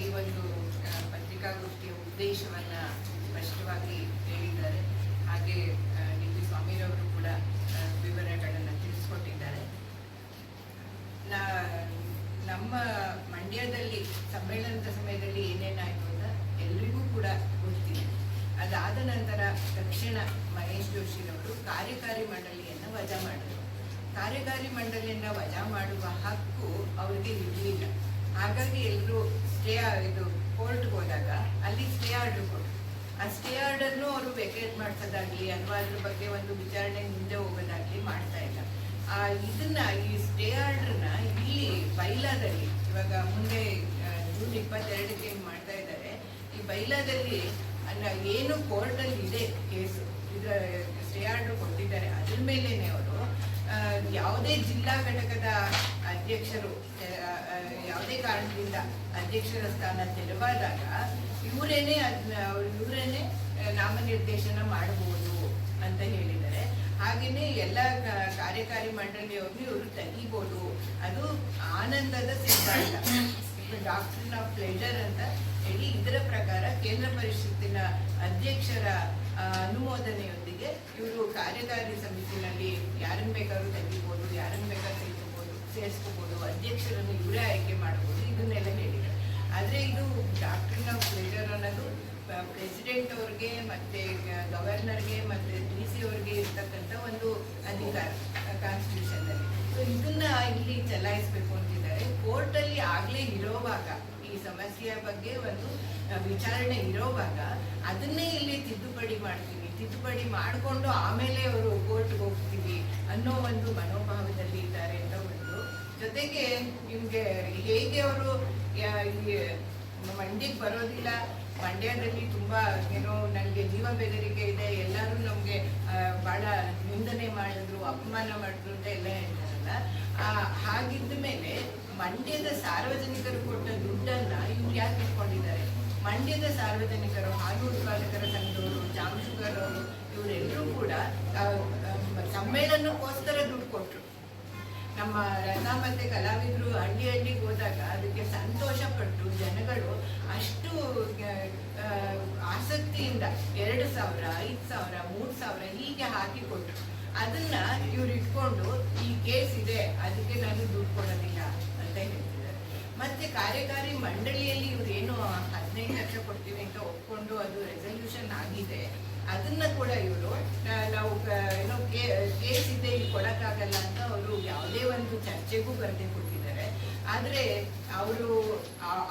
ಈ ಒಂದು ಪತ್ರಿಕಾಗೋಷ್ಠಿಯ ಉದ್ದೇಶವನ್ನ ಸ್ಪಷ್ಟವಾಗಿ ಹೇಳಿದ್ದಾರೆ. ಹಾಗೆ ಡಿ ಸ್ವಾಮಿರವರು ಕೂಡ ವಿವರಗಳನ್ನು ತಿಳಿಸ್ಕೊಟ್ಟಿದ್ದಾರೆ. ನಮ್ಮ ಮಂಡ್ಯದಲ್ಲಿ, ಸಮ್ಮೇಳನದ ಸಮಯದಲ್ಲಿ ಏನೇನಾಯಿತು ಅಂತ ಎಲ್ರಿಗೂ ಕೂಡ ಗೊತ್ತಿದೆ. ಅದಾದ ನಂತರ ತಕ್ಷಣ ಮಹೇಶ್ ಜೋಶಿರವರು ಕಾರ್ಯಕಾರಿ ಮಂಡಳಿಯನ್ನು ವಜಾ ಮಾಡಿದರು. ಕಾರ್ಯಕಾರಿ ಮಂಡಳಿಯನ್ನ ವಜಾ ಮಾಡುವ ಹಕ್ಕು ಅವರಿಗೆ ಇರಲಿಲ್ಲ. ಹಾಗಾಗಿ ಎಲ್ಲರೂ ಸ್ಟೇ ಇದು ಕೋರ್ಟ್ಗೆ ಹೋದಾಗ ಅಲ್ಲಿ ಸ್ಟೇ ಆರ್ಡರ್ ಕೊಟ್ಟರು ಆ ಸ್ಟೇ ಆರ್ಡರ್ನು ಅವರು ವೆಕೇಟ್ ಮಾಡಿಸೋದಾಗ್ಲಿ ಅಥವಾ ಅದ್ರ ಬಗ್ಗೆ ಒಂದು ವಿಚಾರಣೆ ಮುಂದೆ ಹೋಗೋದಾಗ್ಲಿ ಮಾಡ್ತಾ ಇಲ್ಲ. ಆ ಇದನ್ನ, ಈ ಸ್ಟೇ ಆರ್ಡರ್ನ ಇಲ್ಲಿ ಬೈಲಾದಲ್ಲಿ, ಇವಾಗ ಮುಂದೆ ಜೂನ್ ಇಪ್ಪತ್ತೆರಡಕ್ಕೆ ಮಾಡ್ತಾ ಇದ್ದಾರೆ. ಈ ಬೈಲಾದಲ್ಲಿ ಏನು ಕೋರ್ಟಲ್ಲಿ ಇದೆ ಕೇಸು ಇದರ ಸ್ಟೇ ಆರ್ಡರ್ ಕೊಟ್ಟಿದ್ದಾರೆ. ಅದ್ರ ಮೇಲೇನೆ ಅವರು ಯಾವುದೇ ಜಿಲ್ಲಾ ಘಟಕದ ಅಧ್ಯಕ್ಷರು ಯಾವುದೇ ಕಾರಣದಿಂದ ಅಧ್ಯಕ್ಷರ ಸ್ಥಾನ ತೆರವಾದಾಗ ಇವರೇನೆ ಇವರೇನೆ ನಾಮನಿರ್ದೇಶನ ಮಾಡಬಹುದು ಅಂತ ಹೇಳಿದ್ದಾರೆ. ಹಾಗೇನೆ ಎಲ್ಲ ಕಾರ್ಯಕಾರಿ ಮಂಡಳಿಯವ್ರನ್ನು ಇವರು ತೆಗಿಬೋದು. ಅದು ಆನಂದದ ಸಿದ್ಧಾಂತ. ಡಾಕ್ಟ್ರಿನ್ ಆಫ್ ಪ್ಲೇಜರ್ ಅಂತ ಹೇಳಿ ಇದರ ಪ್ರಕಾರ ಕೇಂದ್ರ ಪರಿಷತ್ತಿನ ಅಧ್ಯಕ್ಷರ ಅನುಮೋದನೆಯೊಂದಿಗೆ ಇವರು ಕಾರ್ಯಕಾರಿ ಸಮಿತಿನಲ್ಲಿ ಯಾರನ್ನು ಬೇಕಾದ್ರೂ ತೆಗಿಬೋದು, ಯಾರನ್ನು ಬೇಕಾದ್ರೂ ಸೇರಿಸ್ಕೋಬೋದು, ಅಧ್ಯಕ್ಷರನ್ನು ಇವರೇ ಆಯ್ಕೆ ಮಾಡ್ಬೋದು, ಇದನ್ನೆಲ್ಲ ಹೇಳಿದ್ದಾರೆ. ಆದರೆ ಇದು ಡಾಕ್ಟ್ರಿನ್ ಆಫ್ ಪ್ಲೇಜರ್ ಅನ್ನೋದು ಪ್ರೆಸಿಡೆಂಟ್ ಅವ್ರಿಗೆ ಮತ್ತೆ ಗವರ್ನರ್ಗೆ ಮತ್ತೆ ಡಿ ಸಿ ಅವ್ರಿಗೆ ಇರ್ತಕ್ಕಂಥ ಒಂದು ಅಧಿಕಾರ ಕಾನ್ಸ್ಟಿಟ್ಯೂಷನ್ ಅಲ್ಲಿ. ಸೊ ಇದನ್ನ ಇಲ್ಲಿ ಚಲಾಯಿಸ್ಬೇಕು ಅಂತಿದ್ದಾರೆ. ಕೋರ್ಟಲ್ಲಿ ಆಗ್ಲೇ ಇರೋವಾಗ, ಈ ಸಮಸ್ಯೆಯ ಬಗ್ಗೆ ಒಂದು ವಿಚಾರಣೆ ಇರೋವಾಗ ಅದನ್ನೇ ಇಲ್ಲಿ ತಿದ್ದುಪಡಿ ಮಾಡ್ತೀವಿ. ತಿದ್ದುಪಡಿ ಮಾಡಿಕೊಂಡು ಆಮೇಲೆ ಅವರು ಕೋರ್ಟ್ಗೆ ಹೋಗ್ತೀವಿ ಅನ್ನೋ ಒಂದು ಮನೋಭಾವದಲ್ಲಿ ಇದ್ದಾರೆ. ಜೊತೆಗೆ ನಿಮ್ಗೆ ಹೇಗೆ ಅವರು ಮಂಡ್ಯಕ್ಕೆ ಬರೋದಿಲ್ಲ. ಮಂಡ್ಯದಲ್ಲಿ ತುಂಬಾ ಏನೋ ನನಗೆ ಜೀವ ಬೆದರಿಕೆ ಇದೆ. ಎಲ್ಲರೂ ನಮಗೆ ಬಹಳ ನಿಂದನೆ ಮಾಡಿದ್ರು ಅಪಮಾನ ಮಾಡಿದ್ರು ಅಂತ ಎಲ್ಲ ಹೇಳ್ತಾರಲ್ಲ. ಆ, ಹಾಗಿದ್ದ ಮೇಲೆ ಮಂಡ್ಯದ ಸಾರ್ವಜನಿಕರು ಕೊಟ್ಟ ದುಡ್ಡನ್ನ ಇವ್ರು ಯಾಕೆ ಇಟ್ಕೊಂಡಿದ್ದಾರೆ? ಮಂಡ್ಯದ ಸಾರ್ವಜನಿಕರು ಹಾಲು ಉತ್ಪಾದಕರ ಸಂಘದವರು ಅವರು ಇವರೆಲ್ಲರೂ ಕೂಡ ಸಮ್ಮೇಳನಕ್ಕೋಸ್ಕರ ನಮ್ಮ ರಂಗ ಮತ್ತೆ ಕಲಾವಿದರು ಹಳ್ಳಿ ಹಳ್ಳಿಗೆ ಹೋದಾಗ ಅದಕ್ಕೆ ಸಂತೋಷ ಪಟ್ಟು ಜನಗಳು ಅಷ್ಟು ಆಸಕ್ತಿಯಿಂದ ಎರಡು ಸಾವಿರ, ಐದು ಸಾವಿರ, ಮೂರು ಸಾವಿರ ಹೀಗೆ ಹಾಕಿಕೊಟ್ರು. ಅದನ್ನ ಇವ್ರು ಇಟ್ಕೊಂಡು ಈ ಕೇಸ್ ಇದೆ, ಅದಕ್ಕೆ ನಾನು ದುಡ್ಡು ಕೊಡೋದಿಲ್ಲ ಅಂತ ಹೇಳ್ತಿದ್ದಾರೆ. ಮತ್ತೆ ಕಾರ್ಯಕಾರಿ ಮಂಡಳಿಯಲ್ಲಿ ಇವ್ರು ಏನು ಹದಿನೈದು ಲಕ್ಷ ಕೊಡ್ತೀವಿ ಅಂತ ಒಪ್ಕೊಂಡು ಅದು ರೆಸಲ್ಯೂಷನ್ ಆಗಿದೆ ಅದನ್ನ ಕೂಡ ಇವರು ನಾವು ಏನು ಕೇಸ್ ಇದೆ, ಇಲ್ಲಿ ಕೊಡಕ್ಕಾಗಲ್ಲ ಅಂತ ಅವರು ಯಾವುದೇ ಒಂದು ಚರ್ಚೆಗೂ ಬರದೆ ಕೊಟ್ಟಿದ್ದಾರೆ. ಆದ್ರೆ ಅವರು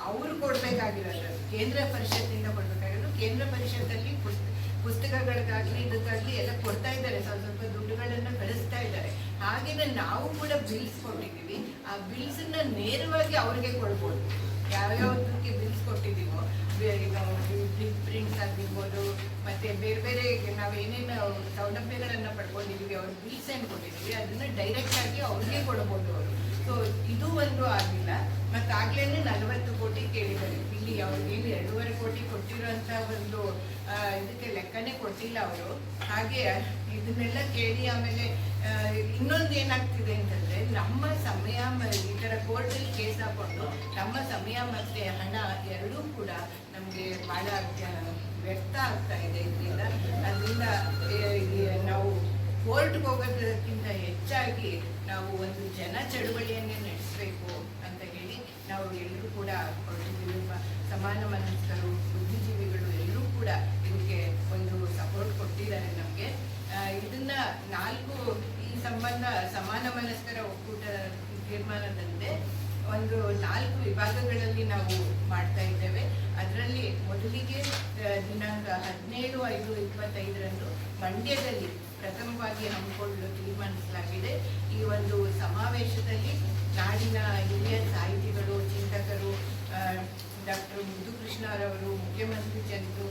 ಅವರು ಕೊಡ್ಬೇಕಾಗಿರೋದು, ಕೇಂದ್ರ ಪರಿಷತ್ತಿಂದ ಕೊಡ್ಬೇಕಾಗಿರೋದು. ಕೇಂದ್ರ ಪರಿಷತ್ತಲ್ಲಿ ಪುಸ್ತ, ಪುಸ್ತಕಗಳಿಗಾಗ್ಲಿ, ಇದಕ್ಕಾಗ್ಲಿ ಎಲ್ಲ ಕೊಡ್ತಾ ಇದ್ದಾರೆ. ಸ್ವಲ್ಪ ಸ್ವಲ್ಪ ದುಡ್ಡುಗಳನ್ನ ಕಳಿಸ್ತಾ ಇದ್ದಾರೆ. ಹಾಗೆ ನಾವು ಕೂಡ ಬಿಲ್ಸ್ ಕೊಟ್ಟಿದ್ದೀವಿ. ಆ ಬಿಲ್ಸ್ನ ನೇರವಾಗಿ ಅವ್ರಿಗೆ ಕೊಡ್ಬೋದು. ಯಾವ್ಯಾವ್ದಕ್ಕೆ ಬಿಲ್ಸ್ ಕೊಟ್ಟಿದ್ದೀವೋ ಪ್ರಿಂಟ್ಸ್ ಆಗಿರ್ಬೋದು, ಮತ್ತೆ ಬೇರೆ ಬೇರೆ ನಾವು ಏನೇನು ಸೌಲಭ್ಯಗಳನ್ನ ಪಡ್ಕೊಂಡಿದೀವಿ, ಅವ್ರ ಬಿಲ್ಸ್ ಏನ್ ಕೊಟ್ಟಿದ್ದೀವಿ ಅದನ್ನ ಡೈರೆಕ್ಟ್ ಆಗಿ ಅವ್ರಿಗೆ ಕೊಡಬಹುದು ಅವರು. ಸೊ ಇದು ಒಂದು ಆಗಿಲ್ಲ. ಮತ್ತೆ ಆಗ್ಲೇನೆ ನಲವತ್ತು ಕೋಟಿ ಕೇಳಿದ್ದಾರೆ. ಇಲ್ಲಿ ಅವ್ರಿಗೇನು ಎರಡೂವರೆ ಕೋಟಿ ಕೊಟ್ಟಿರೋಂಥ ಒಂದು ಇದಕ್ಕೆ ಲೆಕ್ಕನೇ ಕೊಟ್ಟಿಲ್ಲ ಅವರು. ಹಾಗೆ ಇದನ್ನೆಲ್ಲ ಕೇಳಿ ಆಮೇಲೆ ಇನ್ನೊಂದು ಏನಾಗ್ತಿದೆ ಅಂತಂದ್ರೆ, ನಮ್ಮ ಸಮಯ ಈ ತರ ಕೋರ್ಟಲ್ಲಿ ಕೇಸ್ ಹಾಕೊಂಡು ನಮ್ಮ ಸಮಯ ಮತ್ತೆ ಹಣ ಎರಡೂ ಕೂಡ ನಮಗೆ ಬಹಳ ವ್ಯರ್ಥ ಆಗ್ತಾ ಇದೆ ಇದರಿಂದ. ಅದರಿಂದ ನಾವು ಕೋರ್ಟ್ಗೆ ಹೋಗೋದಕ್ಕಿಂತ ಹೆಚ್ಚಾಗಿ ನಾವು ಒಂದು ಜನ ಚಳುವಳಿಯನ್ನೇ ನಡೆಸಬೇಕು ಅಂತ ಹೇಳಿ ನಾವು ಎಲ್ಲರೂ ಕೂಡ ಸಮಾನ ಮನಸ್ಕರು, ಬುದ್ಧಿಜೀವಿಗಳು ಎಲ್ಲರೂ ಕೂಡ ಇದಕ್ಕೆ ಕೊಟ್ಟಿದ್ದಾರೆ ನಮಗೆ. ಇದನ್ನ ನಾಲ್ಕು ಈ ಸಂಬಂಧ ಸಮಾನ ಮನಸ್ಕರ ಒಕ್ಕೂಟ ತೀರ್ಮಾನದಂತೆ ಒಂದು ನಾಲ್ಕು ವಿಭಾಗಗಳಲ್ಲಿ ನಾವು ಮಾಡ್ತಾ ಇದ್ದೇವೆ. ಅದರಲ್ಲಿ ಮೊದಲಿಗೆ ದಿನಾಂಕ ಹದಿನೇಳು, ಐದು, ಇಪ್ಪತ್ತೈದರಂದು ಮಂಡ್ಯದಲ್ಲಿ ಪ್ರಥಮವಾಗಿ ಹಮ್ಮಿಕೊಳ್ಳಲು ತೀರ್ಮಾನಿಸಲಾಗಿದೆ. ಈ ಒಂದು ಸಮಾವೇಶದಲ್ಲಿ ನಾಡಿನ ಹಿರಿಯ ಸಾಹಿತಿಗಳು, ಚಿಂತಕರು ಡಾಕ್ಟರ್ ಮುದುಕೃಷ್ಣರವರು ಮುಖ್ಯಮಂತ್ರಿ ಚಂದ್ರು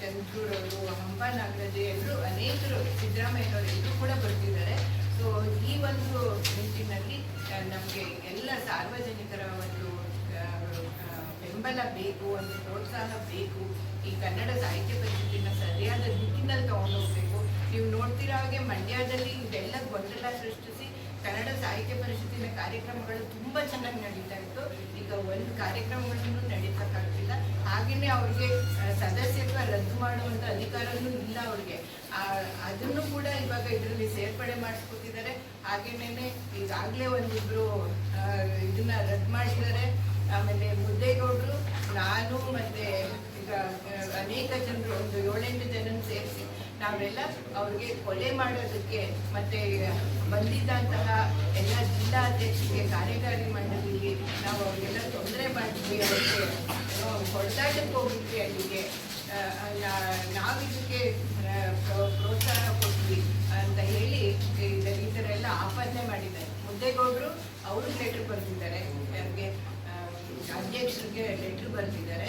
ಚಂದ್ರೂರವರು ಹಂಪ ನಾಗರಾಜ್ ಎಲ್ಲರೂ ಅನೇಕರು, ಸಿದ್ದರಾಮಯ್ಯನವರು ಎಲ್ಲರೂ ಕೂಡ ಬರ್ತಿದ್ದಾರೆ. ಸೊ ಈ ಒಂದು ನಿಟ್ಟಿನಲ್ಲಿ ನಮಗೆ ಎಲ್ಲ ಸಾರ್ವಜನಿಕರ ಒಂದು ಬೆಂಬಲ ಬೇಕು, ಒಂದು ಪ್ರೋತ್ಸಾಹ ಬೇಕು, ಈ ಕನ್ನಡ ಸಾಹಿತ್ಯ ಪರಿಷತ್ತಿನ ಸರಿಯಾದ ನಿಟ್ಟಿನಲ್ಲಿ ತಗೊಂಡು ಹೋಗ್ಬೇಕು. ನೀವು ನೋಡ್ತಿರೋ ಹಾಗೆ ಮಂಡ್ಯದಲ್ಲಿ ಇದೆಲ್ಲ ಗೊಂದಲ ಸೃಷ್ಟಿಸಿ ಕನ್ನಡ ಸಾಹಿತ್ಯ ಪರಿಷತ್ತಿನ ಕಾರ್ಯಕ್ರಮಗಳು ತುಂಬ ಚೆನ್ನಾಗಿ ನಡೀತಾ ಇತ್ತು. ಈಗ ಒಂದು ಕಾರ್ಯಕ್ರಮಗಳನ್ನು ನಡೀತಕ್ಕಾಗ್ತಿಲ್ಲ ಹಾಗೇನೆ ಅವ್ರಿಗೆ ಸದಸ್ಯತ್ವ ರದ್ದು ಮಾಡುವಂಥ ಅಧಿಕಾರವೂ ಇಲ್ಲ ಅವ್ರಿಗೆ. ಅದನ್ನು ಕೂಡ ಇವಾಗ ಇದರಲ್ಲಿ ಸೇರ್ಪಡೆ ಮಾಡಿಸ್ಕೊತಿದ್ದಾರೆ ಹಾಗೇನೇ ಈಗಾಗಲೇ ಒಂದಿಬ್ರು ಇದನ್ನ ರದ್ದು ಮಾಡಿದ್ದಾರೆ ಆಮೇಲೆ ಮುದ್ದೇಗೌಡರು, ನಾನು ಮತ್ತೆ ಈಗ ಅನೇಕ ಜನರು, ಒಂದು ಏಳೆಂಟು ಜನ ಸೇರಿಸಿ ನಾವೆಲ್ಲ ಅವ್ರಿಗೆ ಕೊಲೆ ಮಾಡೋದಕ್ಕೆ ಮತ್ತೆ ಬಂದಿದ್ದಂತಹ ಎಲ್ಲ ಜಿಲ್ಲಾ ಅಧ್ಯಕ್ಷರಿಗೆ, ಕಾರ್ಯಕಾರಿ ಮಂಡಳಿಗೆ ನಾವು ಅವ್ರಿಗೆಲ್ಲ ತೊಂದರೆ ಮಾಡಿದ್ವಿ ಅವ್ರಿಗೆ ಹೊಡೆದಾಟಕ್ಕೆ ಹೋಗಿದ್ವಿ ಅಲ್ಲಿಗೆ. ನಾವಿದಕ್ಕೆ ಪ್ರೋತ್ಸಾಹ ಕೊಟ್ವಿ ಅಂತ ಹೇಳಿ ಈ- ಥರ ಎಲ್ಲ ಆಪಾದನೆ ಮಾಡಿದ್ದಾರೆ. ಮುದ್ದೇಗೌಡರು ಅವರು ಲೆಟ್ರ್ ಬರೆದಿದ್ದಾರೆ. ನನಗೆ ಅಧ್ಯಕ್ಷರಿಗೆ ಲೆಟ್ರ್ ಬರೆದಿದ್ದಾರೆ.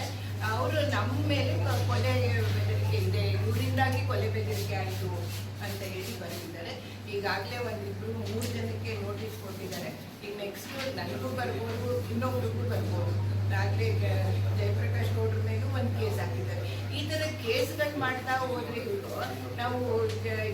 ಅವರು ನಮ್ಮ ಮೇಲೆ ಕೊಲೆ ಬೆದರಿಕೆ ಇದೆ. ಇವರಿಂದಾಗಿ ಕೊಲೆ ಬೆದರಿಕೆ ಆಯಿತು ಅಂತ ಹೇಳಿ ಬಂದಿದ್ದಾರೆ ಈಗಾಗಲೇ ಒಂದಿಬ್ರು ಮೂರು ಜನಕ್ಕೆ ನೋಟಿಸ್ ಕೊಟ್ಟಿದ್ದಾರೆ. ಈಗ ನೆಕ್ಸ್ಟ್ ನನಗೂ ಬರ್ಬೋದು, ಇನ್ನೊಬ್ರಿಗೂ ಬರ್ಬೋದು. ಆಗಲೇ ಜಯಪ್ರಕಾಶ್ ಗೌಡ್ರ ಮೇಲೂ ಒಂದು ಕೇಸ್ ಹಾಕಿದ್ದಾರೆ. ಈ ಥರ ಕೇಸ್ಗಳು ಮಾಡ್ತಾ ಹೋದ್ರೆ ಇವರು, ನಾವು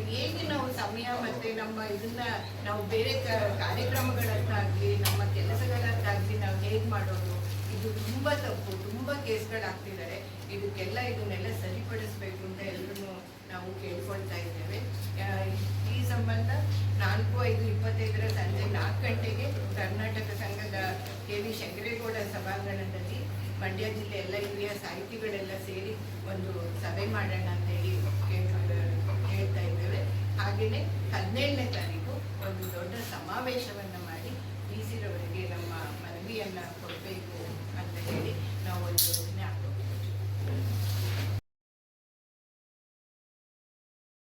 ಹೇಗೆ ನಾವು ಸಮಯ ಮತ್ತು ನಮ್ಮ ಇದನ್ನ ನಾವು ಬೇರೆ ಕ- ಕಾರ್ಯಕ್ರಮಗಳನ್ನಾಗಲಿ ನಮ್ಮ ಕೆಲಸಗಳಂತಾಗಲಿ ನಾವು ಹೇಗೆ ಮಾಡೋದು, ಇದು ತುಂಬ ತಪ್ಪು ತುಂಬ ಕೇಸ್ಗಳಾಗ್ತಿದ್ದಾರೆ ಇದಕ್ಕೆಲ್ಲ ಇದನ್ನೆಲ್ಲ ಸರಿಪಡಿಸ್ಬೇಕು ಅಂತ ಎಲ್ಲರೂ ನಾವು ಕೇಳ್ಕೊಳ್ತಾ ಇದ್ದೇವೆ. ಈ ಸಂಬಂಧ ನಾಲ್ಕು ಐದು ಇಪ್ಪತ್ತೈದರ ಸಂಜೆ ನಾಲ್ಕು ಗಂಟೆಗೆ ಕರ್ನಾಟಕ ಸಂಘದ ಕೆ ವಿ ಶಂಕರೇಗೌಡ ಸಭಾಂಗಣದಲ್ಲಿ ಮಂಡ್ಯ ಜಿಲ್ಲೆ ಎಲ್ಲ ಹಿರಿಯ ಸಾಹಿತಿಗಳೆಲ್ಲ ಸೇರಿ ಒಂದು ಸಭೆ ಮಾಡೋಣ ಅಂತ ಹೇಳಿ ಹೇಳ್ತಾ ಇದ್ದೇವೆ. ಹಾಗೆಯೇ ಹದಿನೇಳನೇ ತಾರೀಕು